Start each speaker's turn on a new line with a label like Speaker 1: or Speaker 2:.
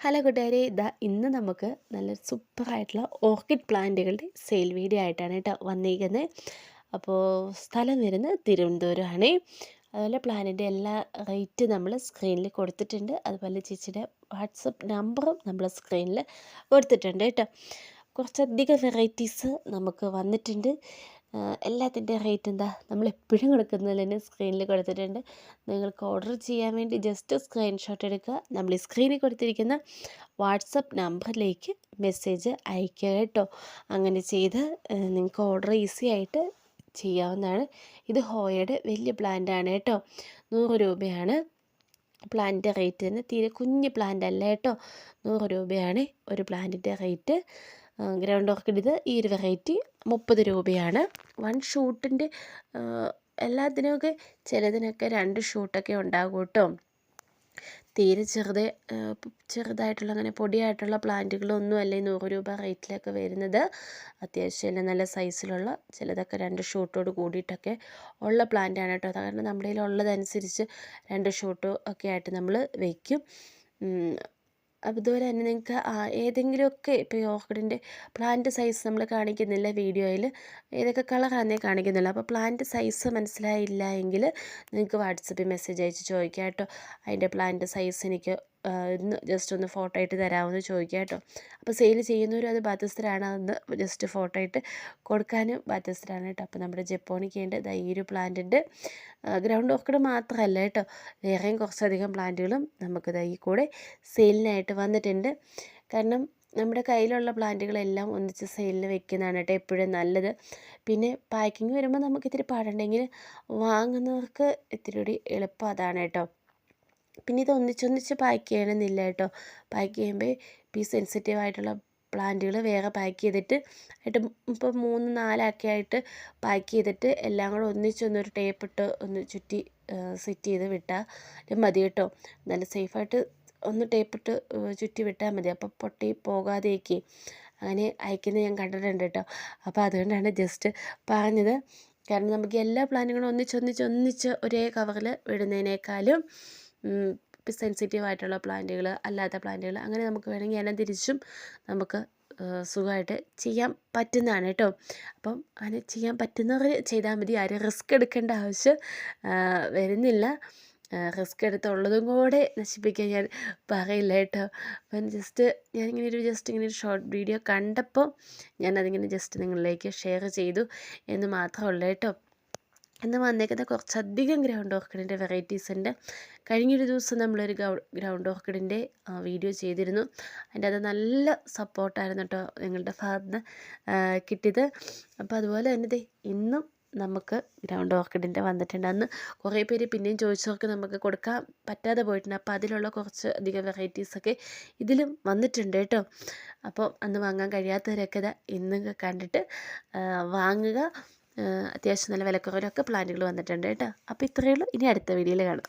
Speaker 1: Hello കൂട്ടുകാരെ ഇതാ ഇന്ന് നമുക്ക് നല്ല സൂപ്പറായിട്ടുള്ള ഓർക്കിഡ് പ്ലാന്റുകളുടെ സെയിൽ വീഡിയോ ആയിട്ടാണ് കേട്ടോ വന്നിരിക്കുന്നത്. അപ്പോൾ സ്ഥലം വരുന്നത് തിരുവനന്തപുരമാണ്. അതുപോലെ പ്ലാനിന്റെ എല്ലാ റേറ്റ് നമ്മൾ സ്ക്രീനിൽ കൊടുത്തിട്ടുണ്ട്. അതുപോലെ ചേച്ചിയുടെ വാട്സപ്പ് നമ്പറും നമ്മൾ സ്ക്രീനിൽ കൊടുത്തിട്ടുണ്ട് കേട്ടോ. കുറച്ചധികം വെറൈറ്റീസ് നമുക്ക് വന്നിട്ടുണ്ട്. എല്ലാത്തിന്റെ റേറ്റ് എന്താ? നമ്മൾ എപ്പോഴും കൊടുക്കുന്നതിൽ തന്നെ സ്ക്രീനിൽ കൊടുത്തിട്ടുണ്ട്. നിങ്ങൾക്ക് ഓർഡർ ചെയ്യാൻ വേണ്ടി ജസ്റ്റ് സ്ക്രീൻഷോട്ട് എടുക്കുക. നമ്മൾ ഈ സ്ക്രീനിൽ കൊടുത്തിരിക്കുന്ന വാട്സപ്പ് നമ്പറിലേക്ക് മെസ്സേജ് അയക്കുക കേട്ടോ. അങ്ങനെ ചെയ്ത് നിങ്ങൾക്ക് ഓർഡർ ഈസി ആയിട്ട് ചെയ്യാവുന്നതാണ്. ഇത് ഹോയയുടെ വലിയ പ്ലാന്റാണ് കേട്ടോ. നൂറ് രൂപയാണ്. പ്ലാന്റിന്റെ റേറ്റ് തന്നെ തീരെ കുഞ്ഞ് പ്ലാന്റ് അല്ല കേട്ടോ. നൂറ് രൂപയാണ് ഒരു പ്ലാന്റിന്റെ റേറ്റ് ഗ്രൗണ്ട് ഓർക്കിഡിത് ഈ ഒരു വെറൈറ്റി മുപ്പത് രൂപയാണ്. വൺ ഷൂട്ടിന്റെ എല്ലാത്തിനുമൊക്കെ ചിലതിനൊക്കെ രണ്ട് ഷൂട്ടൊക്കെ ഉണ്ടാകും കേട്ടോ തീരെ ചെറുത് ചെറുതായിട്ടുള്ള അങ്ങനെ പൊടിയായിട്ടുള്ള പ്ലാന്റുകളൊന്നും അല്ല ഈ നൂറ് രൂപ റേറ്റിലൊക്കെ വരുന്നത്. അത്യാവശ്യം നല്ല സൈസിലുള്ള ചിലതൊക്കെ രണ്ട് ഷൂട്ടോട് കൂടിയിട്ടൊക്കെ ഉള്ള പ്ലാന്റാണ് കേട്ടോ കാരണം നമ്മുടെ കയ്യിലുള്ളതനുസരിച്ച് രണ്ട് ഷൂട്ടോ ഒക്കെ ആയിട്ട് നമ്മൾ വയ്ക്കും. അപ്പോൾ ഇതുപോലെ തന്നെ നിങ്ങൾക്ക് ഏതെങ്കിലുമൊക്കെ ഇപ്പോൾ ഈ ഓർക്കിഡിന്റെ പ്ലാന്റ് സൈസ് നമ്മൾ കാണിക്കുന്നില്ല വീഡിയോയിൽ. ഏതൊക്കെ കളറാണെന്നേ കാണിക്കുന്നില്ല. അപ്പോൾ പ്ലാന്റ് സൈസ് മനസ്സിലായില്ല എങ്കിൽ നിങ്ങൾക്ക് വാട്സപ്പിൽ മെസ്സേജ് അയച്ച് ചോദിക്കാം കേട്ടോ. അതിന്റെ പ്ലാന്റ് സൈസ് എനിക്ക് ഒന്ന് ജസ്റ്റ് ഒന്ന് ഫോട്ടോ ഇട്ട് തരാമെന്ന് ചോദിക്കുക കേട്ടോ. അപ്പോൾ സെയിൽ ചെയ്യുന്നവരും അത് ബാധ്യസ്ഥരാണ്. അതൊന്ന് ജസ്റ്റ് ഫോട്ടോ ഇട്ട് കൊടുക്കാനും ബാധ്യസ്ഥരാണ് കേട്ടോ. അപ്പോൾ നമ്മുടെ ജപ്പോണിക്കേണ്ട ഈ ഒരു പ്ലാന്റിന്റെ ഗ്രൗണ്ട് ഓർക്കിഡ് മാത്രമല്ല കേട്ടോ. വേറെയും കുറച്ചധികം പ്ലാന്റുകളും നമുക്ക് ഈ കൂടെ സെയിലിനായിട്ട് വന്നിട്ടുണ്ട്. കാരണം നമ്മുടെ കയ്യിലുള്ള പ്ലാന്റുകളെല്ലാം ഒന്നിച്ച് സെയിലിൽ വെക്കുന്നതാണ് കേട്ടോ എപ്പോഴും നല്ലത്. പിന്നെ പാക്കിങ് വരുമ്പോൾ നമുക്ക് ഇത്തിരി പാടുണ്ടെങ്കിൽ വാങ്ങുന്നവർക്ക് ഇത്തിരി കൂടി എളുപ്പം അതാണ് കേട്ടോ. പിന്നെ ഇത് ഒന്നിച്ചൊന്നിച്ച് പാക്ക് ചെയ്യണമെന്നില്ല കേട്ടോ. പാക്ക് ചെയ്യുമ്പോൾ ഈ സെൻസിറ്റീവ് ആയിട്ടുള്ള പ്ലാന്റുകൾ വേറെ പാക്ക് ചെയ്തിട്ട് ആയിട്ട് ഇപ്പോൾ മൂന്ന് നാലൊക്കെ ആയിട്ട് പാക്ക് ചെയ്തിട്ട് എല്ലാം കൂടെ ഒന്നിച്ചൊന്നൊരു ടേപ്പ് ഇട്ട് ഒന്ന് ചുറ്റി സെറ്റ് ചെയ്ത് വിട്ടാൽ മതി കേട്ടോ. നല്ല സേഫായിട്ട് ഒന്ന് ടേപ്പ് ഇട്ട് ചുറ്റി വിട്ടാൽ മതി. അപ്പോൾ പൊട്ടി പോകാതെയൊക്കെ അങ്ങനെ അയക്കുന്നത് ഞാൻ കണ്ടിട്ടുണ്ട് കേട്ടോ. അപ്പോൾ അതുകൊണ്ടാണ് ജസ്റ്റ് പറഞ്ഞത്. കാരണം നമുക്ക് എല്ലാ പ്ലാനുകളും ഒന്നിച്ചൊന്നിച്ച് ഒന്നിച്ച് ഒരേ കവറിൽ വിടുന്നതിനേക്കാളും സെൻസിറ്റീവ് ആയിട്ടുള്ള പ്ലാന്റുകൾ അല്ലാത്ത പ്ലാന്റുകൾ അങ്ങനെ നമുക്ക് വേണമെങ്കിൽ അതിനെ തിരിച്ചും നമുക്ക് സുഖമായിട്ട് ചെയ്യാൻ പറ്റുന്നതാണ് കേട്ടോ. അപ്പം അങ്ങനെ ചെയ്യാൻ പറ്റുന്നവർ ചെയ്താൽ മതി. ആരും റിസ്ക് എടുക്കേണ്ട ആവശ്യം വരുന്നില്ല. റിസ്ക് എടുത്തുള്ളതും കൂടെ നശിപ്പിക്കാൻ ഞാൻ പറയില്ല കേട്ടോ. അപ്പം ജസ്റ്റ് ഞാനിങ്ങനെ ഒരു ജസ്റ്റ് ഇങ്ങനെ ഒരു ഷോർട്ട് വീഡിയോ കണ്ടപ്പോൾ ഞാനതിങ്ങനെ ജസ്റ്റ് നിങ്ങളിലേക്ക് ഷെയർ ചെയ്തു എന്ന് മാത്രമേ ഉള്ളൂ കേട്ടോ. ഇന്ന് വന്നേക്കുന്ന കുറച്ചധികം ഗ്രൗണ്ട് ഓർക്കിഡിന്റെ വെറൈറ്റീസ് ഉണ്ട്. കഴിഞ്ഞൊരു ദിവസം നമ്മളൊരു ഗ്രൗണ്ട് ഓർക്കിഡിന്റെ വീഡിയോ ചെയ്തിരുന്നു. അതിന്റെ അത് നല്ല സപ്പോർട്ടായിരുന്നു കേട്ടോ നിങ്ങളുടെ ഭാഗത്ത് കിട്ടിയത്. അപ്പോൾ അതുപോലെ തന്നെ ഇന്നും നമുക്ക് ഗ്രൗണ്ട് ഓർക്കിഡിന്റെ വന്നിട്ടുണ്ട്. അന്ന് കുറേ പേര് പിന്നെയും ചോദിച്ചവർക്ക് നമുക്ക് കൊടുക്കാൻ പറ്റാതെ പോയിട്ടുണ്ട്. അപ്പോൾ അതിലുള്ള കുറച്ച് അധികം വെറൈറ്റീസൊക്കെ ഇതിലും വന്നിട്ടുണ്ട് കേട്ടോ. അപ്പോൾ അന്ന് വാങ്ങാൻ കഴിയാത്തവരൊക്കെ ഇന്നൊക്കെ ഇന്ന് കണ്ടിട്ട് വാങ്ങുക. അത്യാവശ്യം നല്ല വിലക്കുറവിലൊക്കെ പ്ലാന്റുകൾ വന്നിട്ടുണ്ട് കേട്ടോ. അപ്പോൾ ഇത്രയേ ഉള്ളൂ. ഇനി അടുത്ത വീഡിയോയിൽ കാണാം.